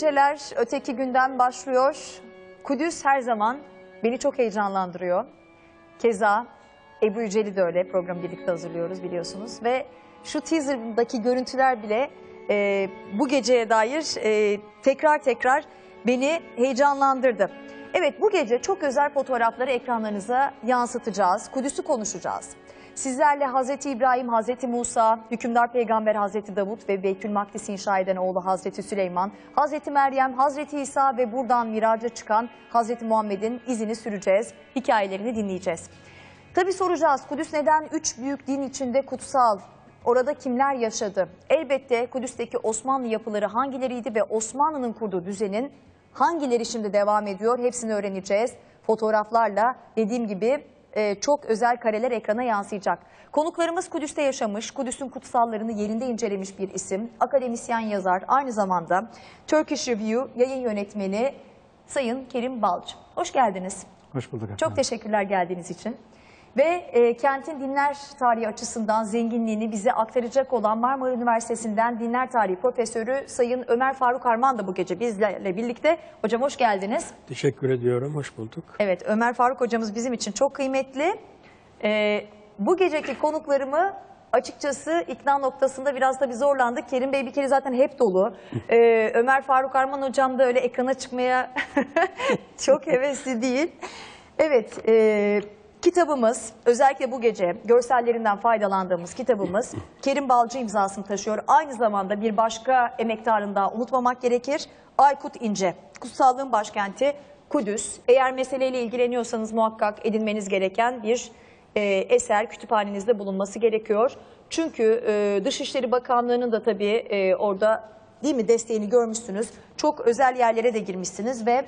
geceler, öteki günden başlıyor. Kudüs her zaman beni çok heyecanlandırıyor. Keza Ebru Yücel'i de öyle programı birlikte hazırlıyoruz biliyorsunuz. Ve şu teaser'daki görüntüler bile e, bu geceye dair e, tekrar tekrar beni heyecanlandırdı. Evet bu gece çok özel fotoğrafları ekranlarınıza yansıtacağız. Kudüs'ü konuşacağız. Sizlerle Hazreti İbrahim, Hazreti Musa, hükümdar peygamber Hazreti Davut ve Beytül Makdis'i inşa eden oğlu Hazreti Süleyman, Hazreti Meryem, Hazreti İsa ve buradan miraca çıkan Hazreti Muhammed'in izini süreceğiz, hikayelerini dinleyeceğiz. Tabi soracağız Kudüs neden üç büyük din içinde kutsal? Orada kimler yaşadı? Elbette Kudüs'teki Osmanlı yapıları hangileriydi ve Osmanlı'nın kurduğu düzenin hangileri şimdi devam ediyor? Hepsini öğreneceğiz. Fotoğraflarla dediğim gibi e, çok özel kareler ekrana yansıyacak. Konuklarımız Kudüs'te yaşamış, Kudüs'ün kutsallarını yerinde incelemiş bir isim. Akademisyen yazar, aynı zamanda Turkish Review yayın yönetmeni Sayın Kerim Balcı. Hoş geldiniz. Hoş bulduk efendim. Çok teşekkürler geldiğiniz için. Ve e, kentin dinler tarihi açısından zenginliğini bize aktaracak olan Marmara Üniversitesi'nden dinler tarihi profesörü Sayın Ömer Faruk Arman da bu gece bizlerle birlikte. Hocam hoş geldiniz. Teşekkür ediyorum. Hoş bulduk. Evet Ömer Faruk hocamız bizim için çok kıymetli. E, bu geceki konuklarımı açıkçası ikna noktasında biraz da bir zorlandık. Kerim Bey bir kere zaten hep dolu. E, Ömer Faruk Arman hocam da öyle ekrana çıkmaya çok hevesli değil. Evet, e, kitabımız özellikle bu gece görsellerinden faydalandığımız kitabımız Kerim Balcı imzasını taşıyor. Aynı zamanda bir başka emektarını daha unutmamak gerekir. Aykut İnce, kutsallığın başkenti Kudüs. Eğer meseleyle ilgileniyorsanız muhakkak edinmeniz gereken bir e, eser kütüphanenizde bulunması gerekiyor. Çünkü e, Dışişleri Bakanlığı'nın da tabii e, orada değil mi desteğini görmüşsünüz. Çok özel yerlere de girmişsiniz ve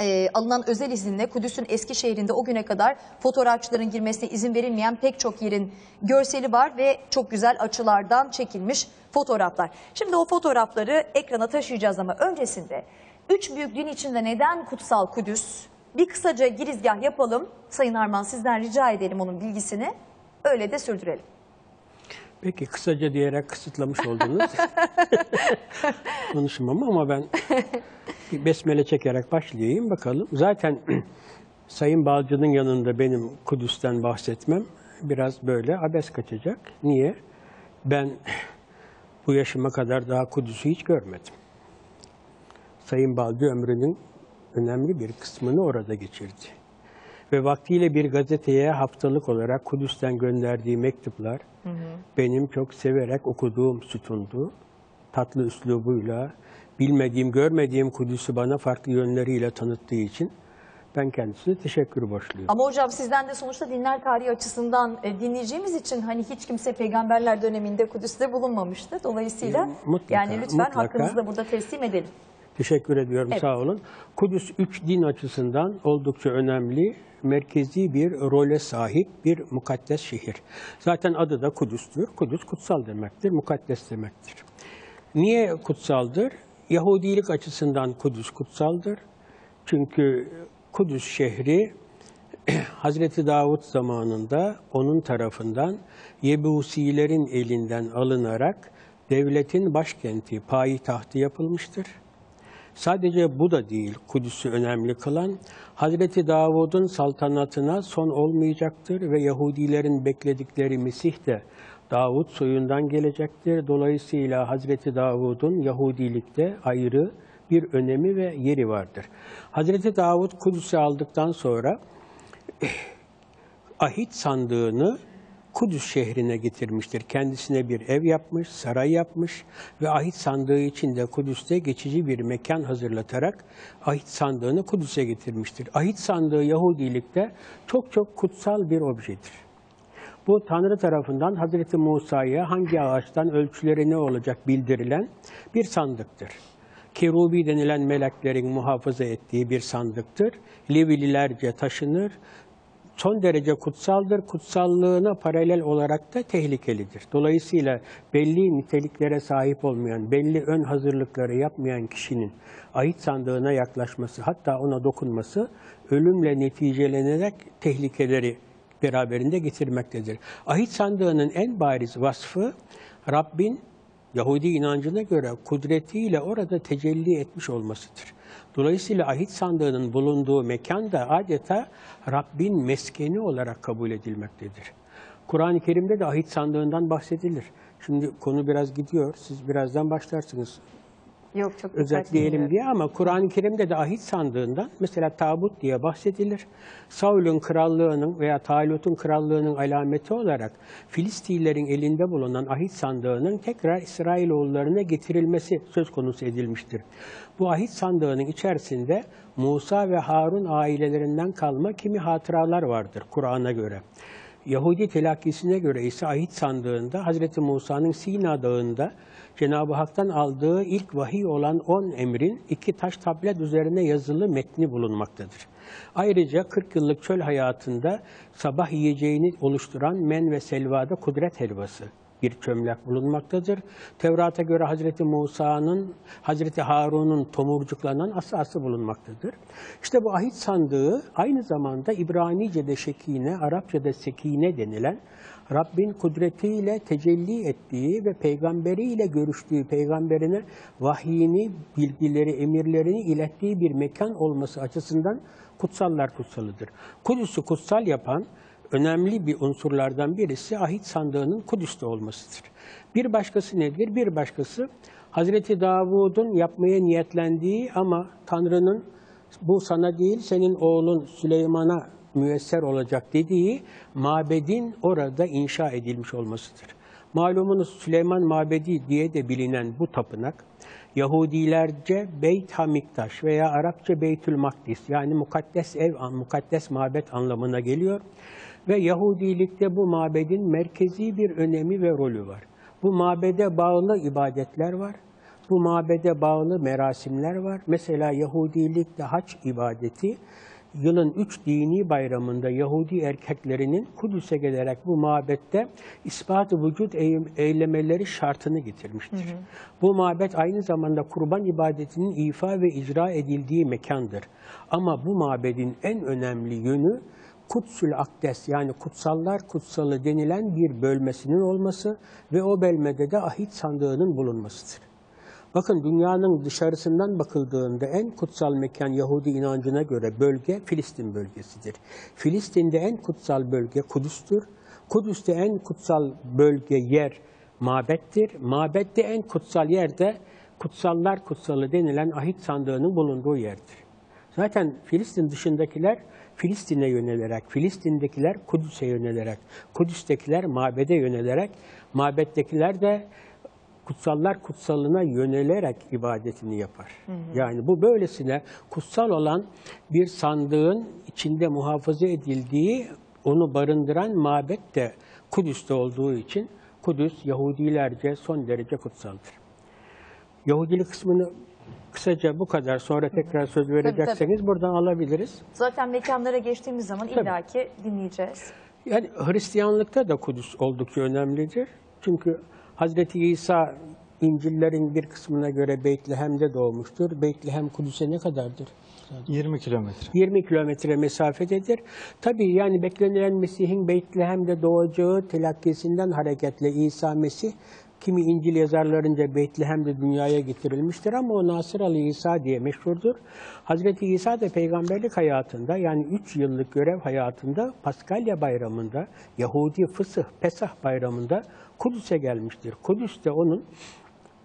e, alınan özel izinle Kudüs'ün eski şehrinde o güne kadar fotoğrafçıların girmesine izin verilmeyen pek çok yerin görseli var ve çok güzel açılardan çekilmiş fotoğraflar. Şimdi o fotoğrafları ekrana taşıyacağız ama öncesinde üç büyük din içinde neden kutsal Kudüs? Bir kısaca girizgah yapalım. Sayın Arman sizden rica edelim onun bilgisini. Öyle de sürdürelim. Peki kısaca diyerek kısıtlamış oldunuz. Konuşmam ama ben besmele çekerek başlayayım bakalım. Zaten Sayın Balcı'nın yanında benim Kudüs'ten bahsetmem biraz böyle abes kaçacak. Niye? Ben bu yaşıma kadar daha Kudüs'ü hiç görmedim. Sayın Balcı ömrünün önemli bir kısmını orada geçirdi. Ve vaktiyle bir gazeteye haftalık olarak Kudüs'ten gönderdiği mektuplar benim çok severek okuduğum sütundu. Tatlı üslubuyla, bilmediğim, görmediğim Kudüs'ü bana farklı yönleriyle tanıttığı için ben kendisine teşekkür borçluyum. Ama hocam sizden de sonuçta dinler tarihi açısından e, dinleyeceğimiz için hani hiç kimse peygamberler döneminde Kudüs'te bulunmamıştı. Dolayısıyla E, mutlaka, yani lütfen mutlaka. hakkınızı da burada teslim edelim. Teşekkür ediyorum, Evet. sağ olun. Kudüs üç din açısından oldukça önemli, merkezi bir role sahip bir mukaddes şehir. Zaten adı da Kudüs'tür. Kudüs kutsal demektir, mukaddes demektir. Niye kutsaldır? Yahudilik açısından Kudüs kutsaldır. Çünkü Kudüs şehri Hazreti Davut zamanında onun tarafından Yebusilerin elinden alınarak devletin başkenti, payitahtı yapılmıştır. Sadece bu da değil Kudüs'ü önemli kılan, Hazreti Davud'un saltanatına son olmayacaktır ve Yahudilerin bekledikleri Mesih de Davud soyundan gelecektir. Dolayısıyla Hazreti Davud'un Yahudilikte ayrı bir önemi ve yeri vardır. Hazreti Davud Kudüs'ü aldıktan sonra ahit sandığını Kudüs şehrine getirmiştir. Kendisine bir ev yapmış, saray yapmış ve ahit sandığı için de Kudüs'te geçici bir mekan hazırlatarak ahit sandığını Kudüs'e getirmiştir. Ahit sandığı Yahudilikte çok çok kutsal bir objedir. Bu Tanrı tarafından Hazreti Musa'ya hangi ağaçtan ölçüleri ne olacak bildirilen bir sandıktır. Kerubi denilen meleklerin muhafaza ettiği bir sandıktır. Levililerce taşınır. Son derece kutsaldır. Kutsallığına paralel olarak da tehlikelidir. Dolayısıyla belli niteliklere sahip olmayan, belli ön hazırlıkları yapmayan kişinin ait sandığına yaklaşması, hatta ona dokunması ölümle neticelenerek tehlikeleri beraberinde getirmektedir. Ahit sandığının en bariz vasfı Rabbin Yahudi inancına göre kudretiyle orada tecelli etmiş olmasıdır. Dolayısıyla ahit sandığının bulunduğu mekan da adeta Rabbin meskeni olarak kabul edilmektedir. Kur'an-ı Kerim'de de ahit sandığından bahsedilir. Şimdi konu biraz gidiyor. Siz birazdan başlarsınız Yok çok özetleyelim diye ama Kur'an-ı Kerim'de de ahit sandığından mesela tabut diye bahsedilir. Saul'un krallığının veya Talut'un krallığının alameti olarak Filistilerin elinde bulunan ahit sandığının tekrar İsrailoğullarına getirilmesi söz konusu edilmiştir. Bu ahit sandığının içerisinde Musa ve Harun ailelerinden kalma kimi hatıralar vardır Kur'an'a göre. Yahudi telakkisine göre ise ahit sandığında Hz. Musa'nın Sina Dağı'nda Cenab-ı Hak'tan aldığı ilk vahiy olan 10 emrin iki taş tablet üzerine yazılı metni bulunmaktadır. Ayrıca 40 yıllık çöl hayatında sabah yiyeceğini oluşturan men ve selvada kudret helvası bir çömlek bulunmaktadır. Tevrat'a göre Hazreti Musa'nın, Hazreti Harun'un tomurcuklanan asası bulunmaktadır. İşte bu ahit sandığı aynı zamanda İbranice'de şekine, Arapça'da sekine denilen Rabbin kudretiyle tecelli ettiği ve peygamberiyle görüştüğü peygamberine vahyini, bilgileri, emirlerini ilettiği bir mekan olması açısından kutsallar kutsalıdır. Kudüs'ü kutsal yapan önemli bir unsurlardan birisi ahit sandığının Kudüs'te olmasıdır. Bir başkası nedir? Bir başkası Hazreti Davud'un yapmaya niyetlendiği ama Tanrı'nın bu sana değil senin oğlun Süleyman'a müyesser olacak dediği mabedin orada inşa edilmiş olmasıdır. Malumunuz Süleyman Mabedi diye de bilinen bu tapınak Yahudilerce Beyt Hamiktaş veya Arapça Beytül Makdis yani mukaddes ev, mukaddes mabet anlamına geliyor. Ve Yahudilikte bu mabedin merkezi bir önemi ve rolü var. Bu mabede bağlı ibadetler var. Bu mabede bağlı merasimler var. Mesela Yahudilikte haç ibadeti yılın üç dini bayramında Yahudi erkeklerinin Kudüs'e gelerek bu mabette ispat-ı vücut eylemeleri şartını getirmiştir. Bu mabet aynı zamanda kurban ibadetinin ifa ve icra edildiği mekandır. Ama bu mabedin en önemli yönü Kutsül Akdes yani kutsallar kutsalı denilen bir bölmesinin olması ve o bölmede de ahit sandığının bulunmasıdır. Bakın dünyanın dışarısından bakıldığında en kutsal mekan Yahudi inancına göre bölge Filistin bölgesidir. Filistin'de en kutsal bölge Kudüs'tür. Kudüs'te en kutsal bölge yer mabettir. Mabette en kutsal yer de kutsallar kutsalı denilen ahit sandığının bulunduğu yerdir. Zaten Filistin dışındakiler Filistin'e yönelerek, Filistin'dekiler Kudüs'e yönelerek, Kudüs'tekiler mabede yönelerek, mabettekiler de kutsallar kutsalına yönelerek ibadetini yapar. Yani bu böylesine kutsal olan bir sandığın içinde muhafaza edildiği, onu barındıran mabet de Kudüs'te olduğu için Kudüs Yahudilerce son derece kutsaldır. Yahudilik kısmını kısaca bu kadar sonra tekrar söz verecekseniz buradan alabiliriz. Zaten mekanlara geçtiğimiz zaman illaki dinleyeceğiz. Yani Hristiyanlıkta da Kudüs oldukça önemlidir. Çünkü Hazreti İsa İncil'lerin bir kısmına göre Beytlehem'de doğmuştur. Beytlehem Kudüs'e ne kadardır? 20 kilometre. 20 kilometre mesafededir. Tabii yani beklenilen Mesih'in Beytlehem'de doğacağı telakkisinden hareketle İsa Mesih kimi İncil yazarlarınca Beytlehem'de dünyaya getirilmiştir ama o Nasıralı İsa diye meşhurdur. Hazreti İsa da peygamberlik hayatında yani 3 yıllık görev hayatında Paskalya bayramında Yahudi Fısıh Pesah bayramında Kudüs'e gelmiştir. Kudüs de onun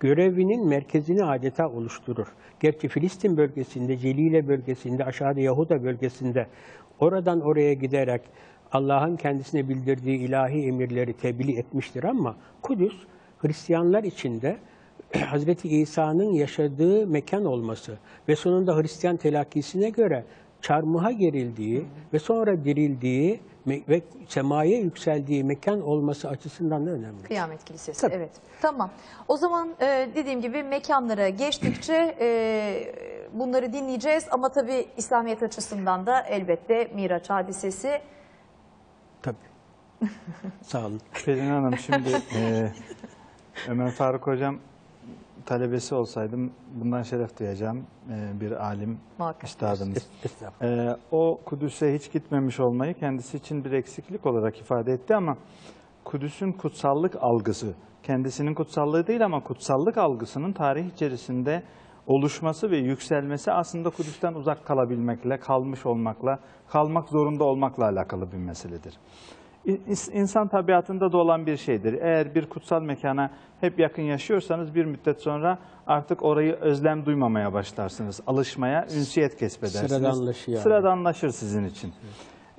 görevinin merkezini adeta oluşturur. Gerçi Filistin bölgesinde, Celile bölgesinde, aşağıda Yahuda bölgesinde oradan oraya giderek Allah'ın kendisine bildirdiği ilahi emirleri tebliğ etmiştir ama Kudüs Hristiyanlar içinde Hazreti İsa'nın yaşadığı mekan olması ve sonunda Hristiyan telakkisine göre çarmıha gerildiği ve sonra dirildiği ve semaya yükseldiği mekan olması açısından da önemli. Kıyamet Kilisesi. Tabii. Evet. Tamam. O zaman e, dediğim gibi mekanlara geçtikçe e, bunları dinleyeceğiz ama tabii İslamiyet açısından da elbette Miraç hadisesi Tabii. Sağ olun. Pelin Hanım şimdi e, Ömer Faruk Hocam talebesi olsaydım bundan şeref duyacağım e, bir alim Muhakkak. üstadımız. E, o Kudüs'e hiç gitmemiş olmayı kendisi için bir eksiklik olarak ifade etti ama Kudüs'ün kutsallık algısı, kendisinin kutsallığı değil ama kutsallık algısının tarih içerisinde oluşması ve yükselmesi aslında Kudüs'ten uzak kalabilmekle, kalmış olmakla, kalmak zorunda olmakla alakalı bir meseledir. İnsan tabiatında da olan bir şeydir. Eğer bir kutsal mekana hep yakın yaşıyorsanız bir müddet sonra artık orayı özlem duymamaya başlarsınız. Alışmaya, ünsiyet kesbedersiniz. Sıradanlaşıyor. Sıradanlaşır sizin için.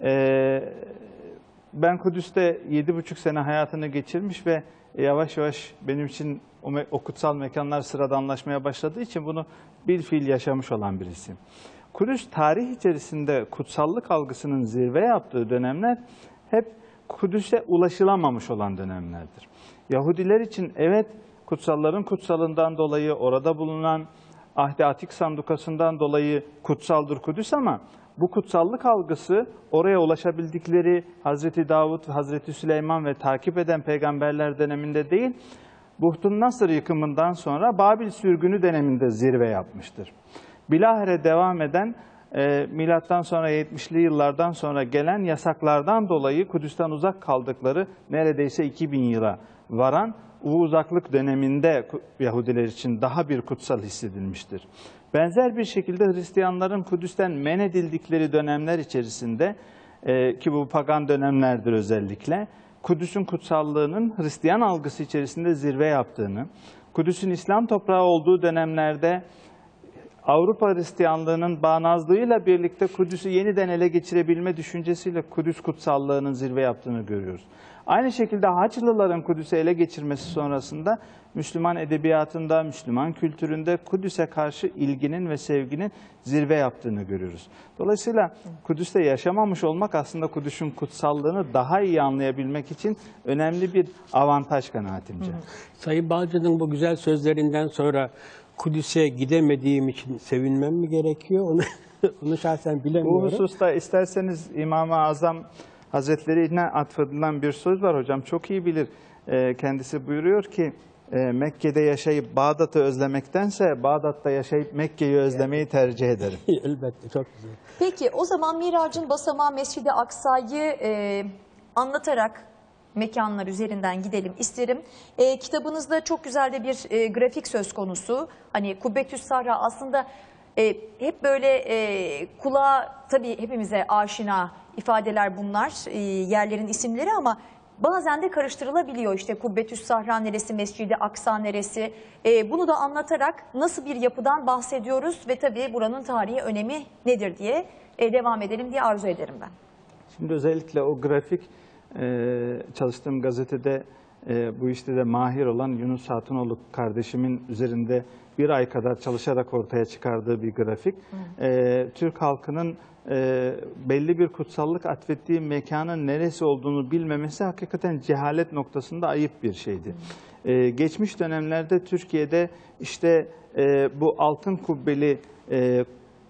Ee, ben Kudüs'te yedi buçuk sene hayatını geçirmiş ve yavaş yavaş benim için o, o kutsal mekanlar sıradanlaşmaya başladığı için bunu bir fiil yaşamış olan birisiyim. Kudüs tarih içerisinde kutsallık algısının zirve yaptığı dönemler hep Kudüs'e ulaşılamamış olan dönemlerdir. Yahudiler için evet kutsalların kutsalından dolayı orada bulunan Ahdi Atik sandukasından dolayı kutsaldır Kudüs ama bu kutsallık algısı oraya ulaşabildikleri Hazreti Davut, Hazreti Süleyman ve takip eden peygamberler döneminde değil, Buhtun Nasır yıkımından sonra Babil sürgünü döneminde zirve yapmıştır. Bilahare devam eden e, milattan sonra 70'li yıllardan sonra gelen yasaklardan dolayı Kudüs'ten uzak kaldıkları neredeyse 2000 yıla varan bu uzaklık döneminde Yahudiler için daha bir kutsal hissedilmiştir. Benzer bir şekilde Hristiyanların Kudüs'ten men edildikleri dönemler içerisinde e, ki bu pagan dönemlerdir özellikle Kudüs'ün kutsallığının Hristiyan algısı içerisinde zirve yaptığını, Kudüs'ün İslam toprağı olduğu dönemlerde Avrupa Hristiyanlığının bağnazlığıyla birlikte Kudüs'ü yeniden ele geçirebilme düşüncesiyle Kudüs kutsallığının zirve yaptığını görüyoruz. Aynı şekilde Haçlıların Kudüs'ü ele geçirmesi sonrasında Müslüman edebiyatında, Müslüman kültüründe Kudüs'e karşı ilginin ve sevginin zirve yaptığını görüyoruz. Dolayısıyla Kudüs'te yaşamamış olmak aslında Kudüs'ün kutsallığını daha iyi anlayabilmek için önemli bir avantaj kanaatimce. Sayın Balcı'nın bu güzel sözlerinden sonra Kudüs'e gidemediğim için sevinmem mi gerekiyor? Onu, onu şahsen Bu bilemiyorum. hususta isterseniz İmam-ı Azam Hazretleri'ne atfedilen bir söz var hocam. Çok iyi bilir. Ee, Kendisi buyuruyor ki e, Mekke'de yaşayıp Bağdat'ı özlemektense Bağdat'ta yaşayıp Mekke'yi özlemeyi tercih ederim. Elbette çok güzel. Peki o zaman Mirac'ın basamağı Mescid-i Aksa'yı e, anlatarak mekanlar üzerinden gidelim isterim. E, kitabınızda çok güzel de bir e, grafik söz konusu. Hani Kubbetüs Sahra aslında e, hep böyle e, kulağa tabii hepimize aşina ifadeler bunlar, e, yerlerin isimleri ama bazen de karıştırılabiliyor. İşte Kubbetüs Sahra neresi, Mescid-i Aksa neresi. E, bunu da anlatarak nasıl bir yapıdan bahsediyoruz ve tabii buranın tarihi önemi nedir diye e, devam edelim diye arzu ederim ben. Şimdi özellikle o grafik e, çalıştığım gazetede e, bu işte de mahir olan Yunus Hatunoğlu kardeşimin üzerinde bir ay kadar çalışarak ortaya çıkardığı bir grafik. E, Türk halkının e, belli bir kutsallık atfettiği mekanın neresi olduğunu bilmemesi hakikaten cehalet noktasında ayıp bir şeydi. E, geçmiş dönemlerde Türkiye'de işte e, bu altın kubbeli e,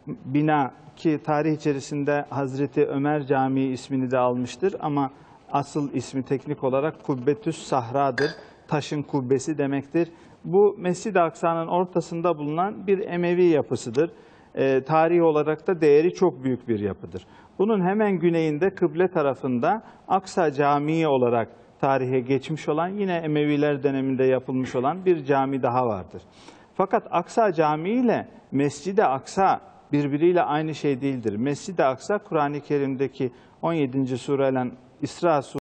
bina ki tarih içerisinde Hazreti Ömer Camii ismini de almıştır ama asıl ismi teknik olarak Kubbetüs Sahra'dır. Taşın kubbesi demektir. Bu Mescid-i Aksa'nın ortasında bulunan bir Emevi yapısıdır. Ee, tarihi olarak da değeri çok büyük bir yapıdır. Bunun hemen güneyinde kıble tarafında Aksa Camii olarak tarihe geçmiş olan yine Emeviler döneminde yapılmış olan bir cami daha vardır. Fakat Aksa Camii ile Mescid-i Aksa birbiriyle aynı şey değildir. Mescid-i Aksa Kur'an-ı Kerim'deki 17. sureyle İsra